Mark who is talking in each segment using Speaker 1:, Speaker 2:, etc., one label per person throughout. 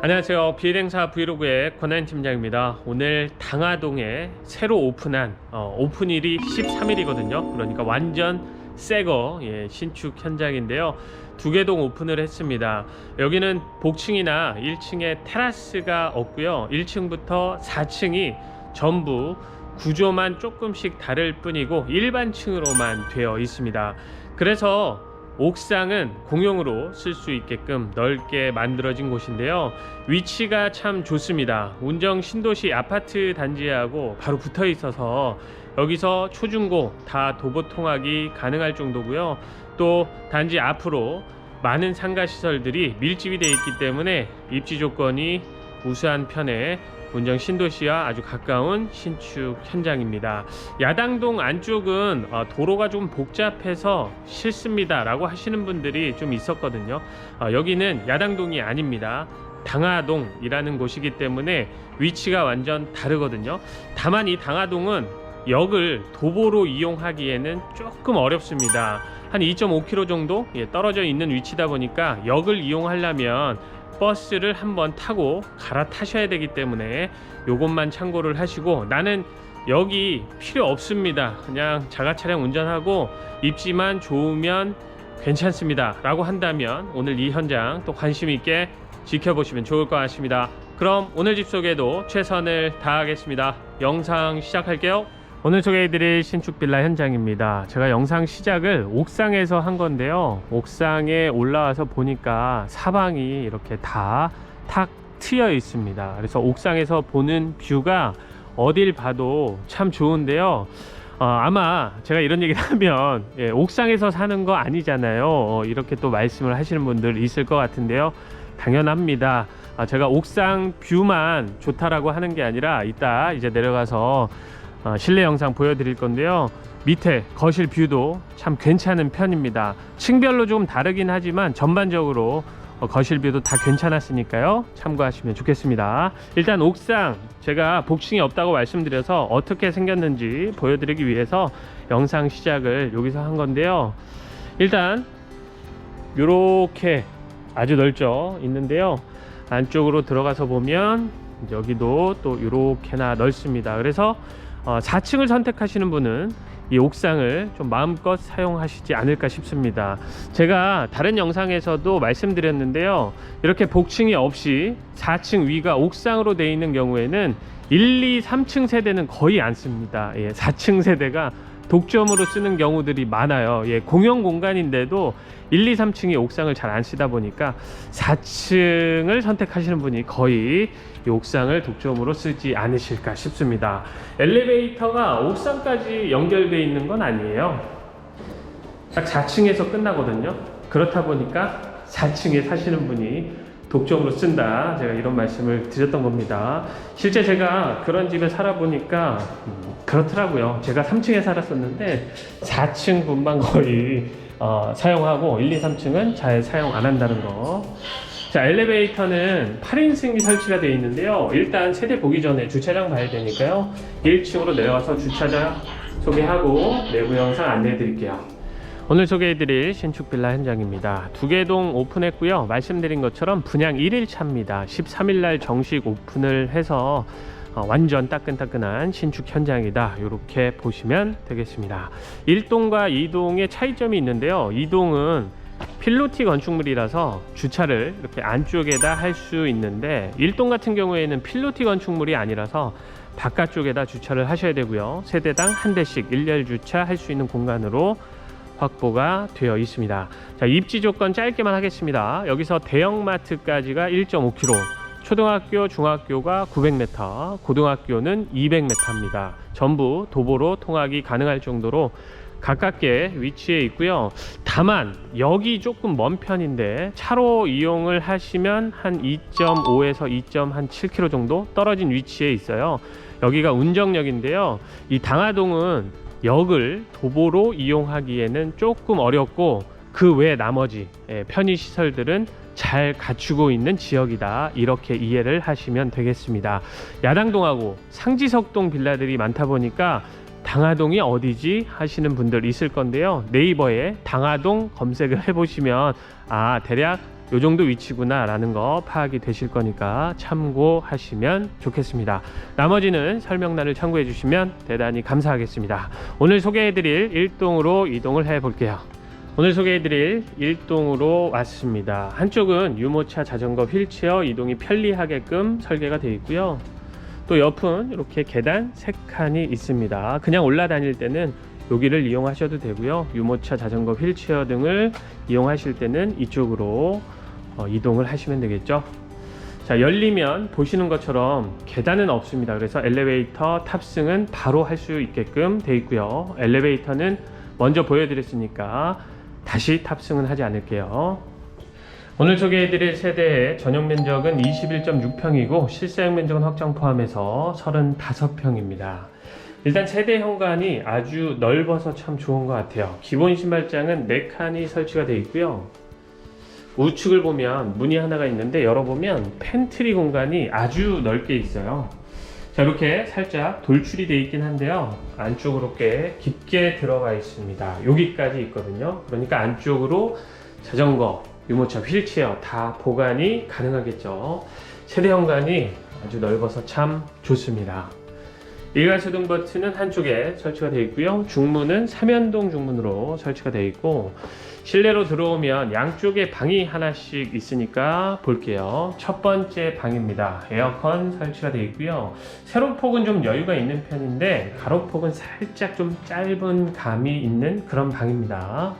Speaker 1: 안녕하세요. 비행사 브이로그의 권한 팀장입니다. 오늘 당하동에 새로 오픈한 어, 오픈일이 13일이거든요. 그러니까 완전 새거 예, 신축 현장인데요. 두개동 오픈을 했습니다. 여기는 복층이나 1층에 테라스가 없고요. 1층부터 4층이 전부 구조만 조금씩 다를 뿐이고 일반층으로만 되어 있습니다. 그래서 옥상은 공용으로 쓸 수 있게끔 넓게 만들어진 곳인데요. 위치가 참 좋습니다. 운정 신도시 아파트 단지하고 바로 붙어 있어서 여기서 초중고 다 도보 통학이 가능할 정도고요. 또 단지 앞으로 많은 상가 시설들이 밀집이 되어 있기 때문에 입지 조건이 우수한 편에 운정 신도시와 아주 가까운 신축 현장입니다. 야당동 안쪽은 어, 도로가 좀 복잡해서 싫습니다라고 하시는 분들이 좀 있었거든요. 어, 여기는 야당동이 아닙니다. 당하동이라는 곳이기 때문에 위치가 완전 다르거든요. 다만 이 당하동은 역을 도보로 이용하기에는 조금 어렵습니다. 한 2.5km 정도 예, 떨어져 있는 위치다 보니까 역을 이용하려면 버스를 한번 타고 갈아타셔야 되기 때문에 요것만 참고를 하시고 나는 여기 필요 없습니다. 그냥 자가 차량 운전하고 입지만 좋으면 괜찮습니다. 라고 한다면 오늘 이 현장 또 관심 있게 지켜보시면 좋을 것 같습니다. 그럼 오늘 집 소개도 최선을 다하겠습니다. 영상 시작할게요. 오늘 소개해드릴 신축 빌라 현장입니다. 제가 영상 시작을 옥상에서 한 건데요. 옥상에 올라와서 보니까 사방이 이렇게 다 탁 트여 있습니다. 그래서 옥상에서 보는 뷰가 어딜 봐도 참 좋은데요. 어, 아마 제가 이런 얘기를 하면 예, 옥상에서 사는 거 아니잖아요. 어, 이렇게 또 말씀을 하시는 분들 있을 것 같은데요. 당연합니다. 아, 제가 옥상 뷰만 좋다라고 하는 게 아니라 이따 이제 내려가서 어, 실내 영상 보여드릴 건데요. 밑에 거실 뷰도 참 괜찮은 편입니다. 층별로 좀 다르긴 하지만 전반적으로 어, 거실 뷰도 다 괜찮았으니까요. 참고하시면 좋겠습니다. 일단 옥상 제가 복층이 없다고 말씀드려서 어떻게 생겼는지 보여드리기 위해서 영상 시작을 여기서 한 건데요. 일단 이렇게 아주 넓죠 있는데요. 안쪽으로 들어가서 보면 여기도 또 이렇게나 넓습니다. 그래서 어, 4층을 선택하시는 분은 이 옥상을 좀 마음껏 사용하시지 않을까 싶습니다. 제가 다른 영상에서도 말씀드렸는데요. 이렇게 복층이 없이 4층 위가 옥상으로 되어 있는 경우에는 1, 2, 3층 세대는 거의 안 씁니다. 예, 4층 세대가 독점으로 쓰는 경우들이 많아요. 예, 공용 공간인데도 1, 2, 3층이 옥상을 잘 안 쓰다 보니까 4층을 선택하시는 분이 거의 이 옥상을 독점으로 쓰지 않으실까 싶습니다. 엘리베이터가 옥상까지 연결되어 있는 건 아니에요. 딱 4층에서 끝나거든요. 그렇다 보니까 4층에 사시는 분이 독점으로 쓴다. 제가 이런 말씀을 드렸던 겁니다. 실제 제가 그런 집에 살아보니까 음, 그렇더라고요. 제가 3층에 살았었는데 4층 분만 거의 어, 사용하고 1, 2, 3층은 잘 사용 안 한다는 거. 자, 엘리베이터는 8인승이 설치가 되어 있는데요. 일단 세대 보기 전에 주차장 봐야 되니까요. 1층으로 내려와서 주차장 소개하고 내부 영상 안내해 드릴게요. 오늘 소개해드릴 신축 빌라 현장입니다. 두개동 오픈했고요. 말씀드린 것처럼 분양 1일차입니다. 13일날 정식 오픈을 해서 어, 완전 따끈따끈한 신축 현장이다. 이렇게 보시면 되겠습니다. 1동과 2동의 차이점이 있는데요. 2동은 필로티 건축물이라서 주차를 이렇게 안쪽에다 할 수 있는데 1동 같은 경우에는 필로티 건축물이 아니라서 바깥쪽에다 주차를 하셔야 되고요. 세대당 한 대씩 일렬 주차 할 수 있는 공간으로 확보가 되어 있습니다. 자, 입지 조건 짧게만 하겠습니다. 여기서 대형마트까지가 1.5km, 초등학교, 중학교가 900m, 고등학교는 200m입니다. 전부 도보로 통학이 가능할 정도로 가깝게 위치해 있고요. 다만 여기 조금 먼 편인데 차로 이용을 하시면 한 2.5에서 2.7km 정도 떨어진 위치에 있어요. 여기가 운정역인데요. 이 당하동은 역을 도보로 이용하기에는 조금 어렵고 그 외 나머지 예, 편의 시설들은 잘 갖추고 있는 지역이다 이렇게 이해를 하시면 되겠습니다. 야당동하고 상지석동 빌라들이 많다 보니까 당하동이 어디지 하시는 분들 있을 건데요. 네이버에 당하동 검색을 해보시면 아 대략 요 정도 위치구나라는 거 파악이 되실 거니까 참고하시면 좋겠습니다. 나머지는 설명란을 참고해 주시면 대단히 감사하겠습니다. 오늘 소개해 드릴 일동으로 이동을 해 볼게요. 오늘 소개해드릴 일동으로 왔습니다. 한쪽은 유모차 자전거 휠체어 이동이 편리하게끔 설계가 되어 있고요. 또 옆은 이렇게 계단 세 칸이 있습니다. 그냥 올라다닐 때는 여기를 이용하셔도 되고요. 유모차 자전거 휠체어 등을 이용하실 때는 이쪽으로 어, 이동을 하시면 되겠죠. 자 열리면 보시는 것처럼 계단은 없습니다. 그래서 엘리베이터 탑승은 바로 할 수 있게끔 되어 있고요. 엘리베이터는 먼저 보여드렸으니까 다시 탑승은 하지 않을게요. 오늘 소개해드릴 세대의 전용 면적은 21.6평이고 실사용 면적은 확장 포함해서 35평입니다. 일단 세대 현관이 아주 넓어서 참 좋은 것 같아요. 기본 신발장은 4칸이 설치가 되어 있고요. 우측을 보면 문이 하나가 있는데 열어보면 팬트리 공간이 아주 넓게 있어요. 자 이렇게 살짝 돌출이 되어 있긴 한데요. 안쪽으로 꽤 깊게 들어가 있습니다. 여기까지 있거든요. 그러니까 안쪽으로 자전거, 유모차, 휠체어 다 보관이 가능하겠죠. 세대 현관이 아주 넓어서 참 좋습니다. 일괄 소등 버튼은 한쪽에 설치가 되어 있고요. 중문은 삼연동 중문으로 설치가 되어 있고 실내로 들어오면 양쪽에 방이 하나씩 있으니까 볼게요. 첫 번째 방입니다. 에어컨 설치가 되어 있고요. 세로폭은 좀 여유가 있는 편인데 가로폭은 살짝 좀 짧은 감이 있는 그런 방입니다.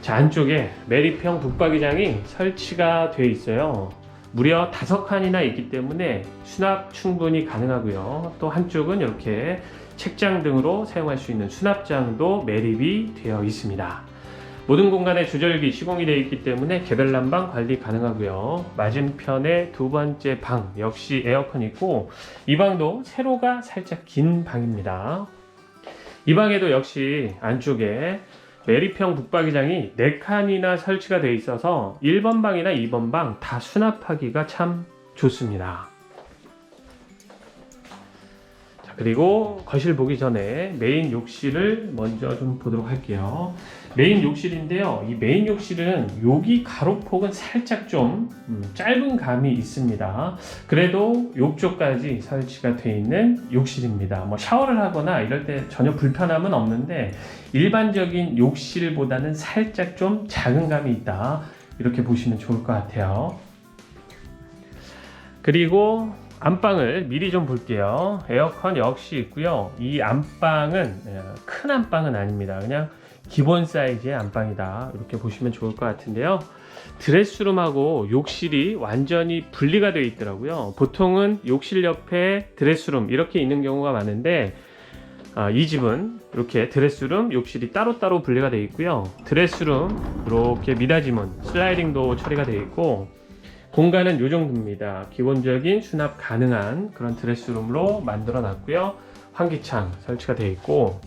Speaker 1: 자 안쪽에 메리평 붙박이장이 설치가 되어 있어요. 무려 다섯 칸이나 있기 때문에 수납 충분히 가능하고요. 또 한쪽은 이렇게 책장 등으로 사용할 수 있는 수납장도 매립이 되어 있습니다. 모든 공간에 조절기 시공이 되어 있기 때문에 개별 난방 관리 가능하고요. 맞은편에 두 번째 방 역시 에어컨 있고 이 방도 세로가 살짝 긴 방입니다. 이 방에도 역시 안쪽에 메리평 붙박이장이 4칸이나 설치가 되어 있어서 1번 방이나 2번 방 다 수납하기가 참 좋습니다. 자, 그리고 거실 보기 전에 메인 욕실을 먼저 좀 보도록 할게요. 메인 욕실인데요. 이 메인 욕실은 여기 가로폭은 살짝 좀 음, 짧은 감이 있습니다. 그래도 욕조까지 설치가 되어 있는 욕실입니다. 뭐 샤워를 하거나 이럴 때 전혀 불편함은 없는데 일반적인 욕실보다는 살짝 좀 작은 감이 있다. 이렇게 보시면 좋을 것 같아요. 그리고 안방을 미리 좀 볼게요. 에어컨 역시 있고요. 이 안방은 예, 큰 안방은 아닙니다. 그냥 기본 사이즈의 안방이다. 이렇게 보시면 좋을 것 같은데요. 드레스룸하고 욕실이 완전히 분리가 되어 있더라고요. 보통은 욕실 옆에 드레스룸 이렇게 있는 경우가 많은데 아, 이 집은 이렇게 드레스룸, 욕실이 따로따로 분리가 되어 있고요. 드레스룸 이렇게 미닫이문, 슬라이딩 도어 처리가 되어 있고 공간은 이 정도입니다. 기본적인 수납 가능한 그런 드레스룸으로 만들어 놨고요. 환기창 설치가 되어 있고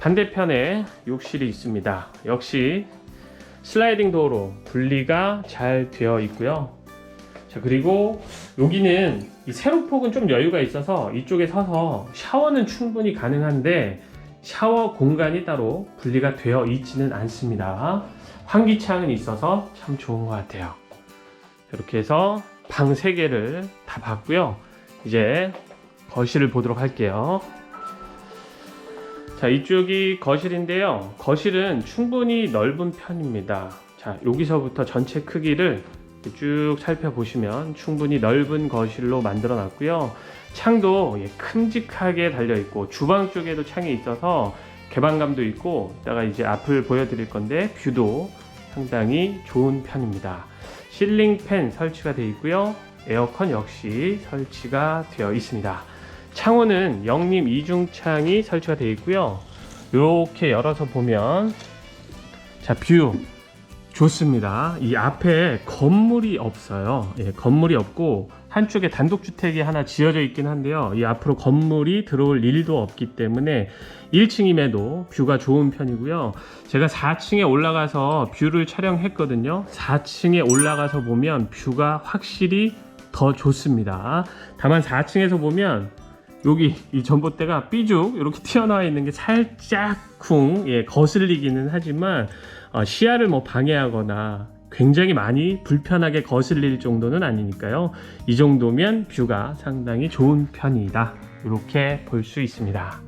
Speaker 1: 반대편에 욕실이 있습니다. 역시 슬라이딩 도어로 분리가 잘 되어 있고요. 자 그리고 여기는 이 세로폭은 좀 여유가 있어서 이쪽에 서서 샤워는 충분히 가능한데 샤워 공간이 따로 분리가 되어 있지는 않습니다. 환기창은 있어서 참 좋은 것 같아요. 이렇게 해서 방 3개를 다 봤고요. 이제 거실을 보도록 할게요. 자, 이쪽이 거실인데요. 거실은 충분히 넓은 편입니다. 자, 여기서부터 전체 크기를 쭉 살펴보시면 충분히 넓은 거실로 만들어 놨고요. 창도 예, 큼직하게 달려 있고 주방 쪽에도 창이 있어서 개방감도 있고 이따가 이제 앞을 보여드릴 건데 뷰도 상당히 좋은 편입니다. 실링 팬 설치가 되어 있고요. 에어컨 역시 설치가 되어 있습니다. 창호는 영림 이중창이 설치가 되어 있고요. 이렇게 열어서 보면 자 뷰 좋습니다. 이 앞에 건물이 없어요. 예, 건물이 없고 한쪽에 단독주택이 하나 지어져 있긴 한데요. 이 앞으로 건물이 들어올 일도 없기 때문에 1층임에도 뷰가 좋은 편이고요. 제가 4층에 올라가서 뷰를 촬영했거든요. 4층에 올라가서 보면 뷰가 확실히 더 좋습니다. 다만 4층에서 보면 여기 이 전봇대가 삐죽 이렇게 튀어나와 있는 게 살짝 쿵 예, 거슬리기는 하지만 어, 시야를 뭐 방해하거나 굉장히 많이 불편하게 거슬릴 정도는 아니니까요. 이 정도면 뷰가 상당히 좋은 편이다. 이렇게 볼 수 있습니다.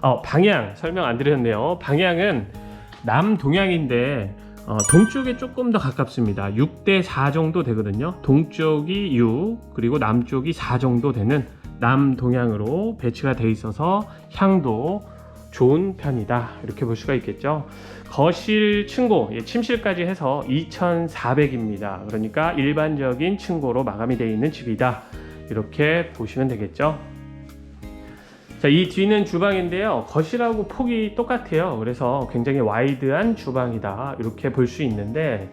Speaker 1: 어, 방향 설명 안 드렸네요. 방향은 남동향인데 어, 동쪽에 조금 더 가깝습니다. 6대 4 정도 되거든요. 동쪽이 6 그리고 남쪽이 4 정도 되는 남동향으로 배치가 돼 있어서 향도 좋은 편이다. 이렇게 볼 수가 있겠죠. 거실 층고, 예, 침실까지 해서 2,400입니다. 그러니까 일반적인 층고로 마감이 되어 있는 집이다. 이렇게 보시면 되겠죠. 자, 이 뒤는 주방인데요. 거실하고 폭이 똑같아요. 그래서 굉장히 와이드한 주방이다. 이렇게 볼 수 있는데,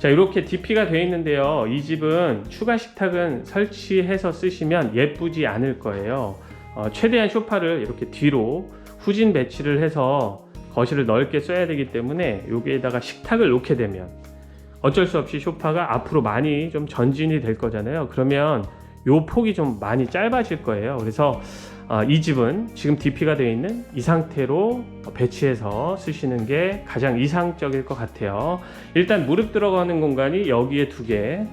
Speaker 1: 자, 이렇게 DP가 되어 있는데요. 이 집은 추가 식탁은 설치해서 쓰시면 예쁘지 않을 거예요. 어, 최대한 소파를 이렇게 뒤로 후진 배치를 해서 거실을 넓게 써야 되기 때문에 여기에다가 식탁을 놓게 되면 어쩔 수 없이 소파가 앞으로 많이 좀 전진이 될 거잖아요. 그러면 요 폭이 좀 많이 짧아질 거예요. 그래서 어, 이 집은 지금 DP가 되어 있는 이 상태로 배치해서 쓰시는 게 가장 이상적일 것 같아요. 일단 무릎 들어가는 공간이 여기에 두 개,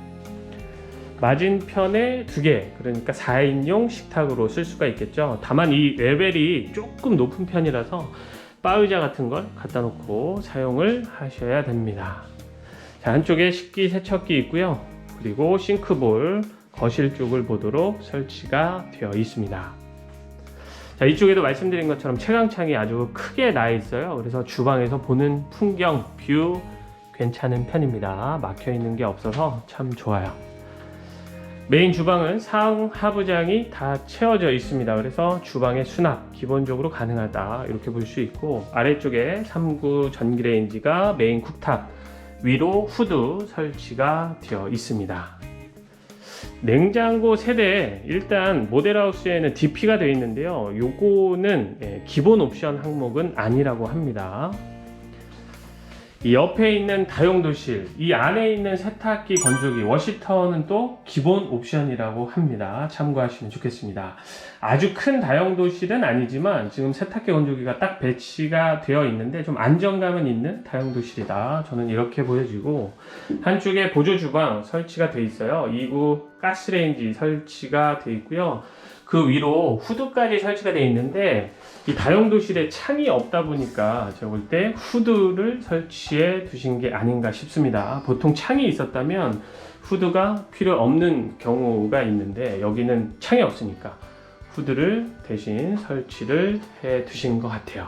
Speaker 1: 맞은편에 두 개, 그러니까 4인용 식탁으로 쓸 수가 있겠죠. 다만 이 레벨이 조금 높은 편이라서 바의자 같은 걸 갖다 놓고 사용을 하셔야 됩니다. 자, 한쪽에 식기 세척기 있고요. 그리고 싱크볼, 거실 쪽을 보도록 설치가 되어 있습니다. 자, 이쪽에도 말씀드린 것처럼 채광창이 아주 크게 나 있어요. 그래서 주방에서 보는 풍경, 뷰 괜찮은 편입니다. 막혀 있는 게 없어서 참 좋아요. 메인 주방은 상 하부장이 다 채워져 있습니다. 그래서 주방의 수납 기본적으로 가능하다 이렇게 볼 수 있고 아래쪽에 3구 전기레인지가 메인 쿡탑 위로 후드 설치가 되어 있습니다. 냉장고 세대 일단 모델하우스에는 DP가 되어 있는데요. 요거는 예, 기본 옵션 항목은 아니라고 합니다. 이 옆에 있는 다용도실, 이 안에 있는 세탁기, 건조기, 워시타워는 또 기본 옵션이라고 합니다. 참고하시면 좋겠습니다. 아주 큰 다용도실은 아니지만 지금 세탁기, 건조기가 딱 배치가 되어 있는데 좀 안정감은 있는 다용도실이다. 저는 이렇게 보여지고 한쪽에 보조 주방 설치가 되어 있어요. 2구 가스레인지 설치가 되어 있고요. 그 위로 후드까지 설치가 되어 있는데 이 다용도실에 창이 없다 보니까 제가 볼 때 후드를 설치해 두신 게 아닌가 싶습니다. 보통 창이 있었다면 후드가 필요 없는 경우가 있는데 여기는 창이 없으니까 후드를 대신 설치를 해 두신 것 같아요.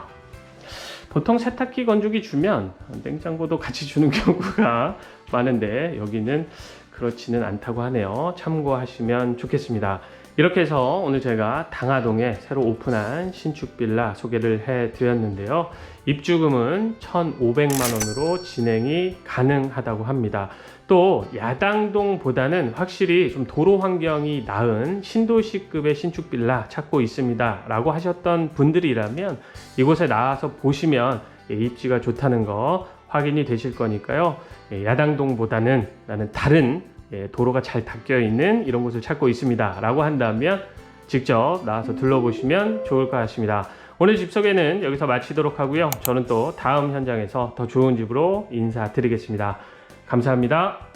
Speaker 1: 보통 세탁기 건조기 주면 냉장고도 같이 주는 경우가 많은데 여기는 그렇지는 않다고 하네요. 참고하시면 좋겠습니다. 이렇게 해서 오늘 제가 당하동에 새로 오픈한 신축 빌라 소개를 해 드렸는데요. 입주금은 1,500만 원으로 진행이 가능하다고 합니다. 또 야당동보다는 확실히 좀 도로 환경이 나은 신도시급의 신축 빌라 찾고 있습니다. 라고 하셨던 분들이라면 이곳에 나와서 보시면 예, 입지가 좋다는 거 확인이 되실 거니까요. 예, 야당동보다는 나는 다른 예, 도로가 잘 닦여 있는 이런 곳을 찾고 있습니다. 라고 한다면 직접 나와서 둘러보시면 좋을 것 같습니다. 오늘 집 소개는 여기서 마치도록 하고요. 저는 또 다음 현장에서 더 좋은 집으로 인사드리겠습니다. 감사합니다.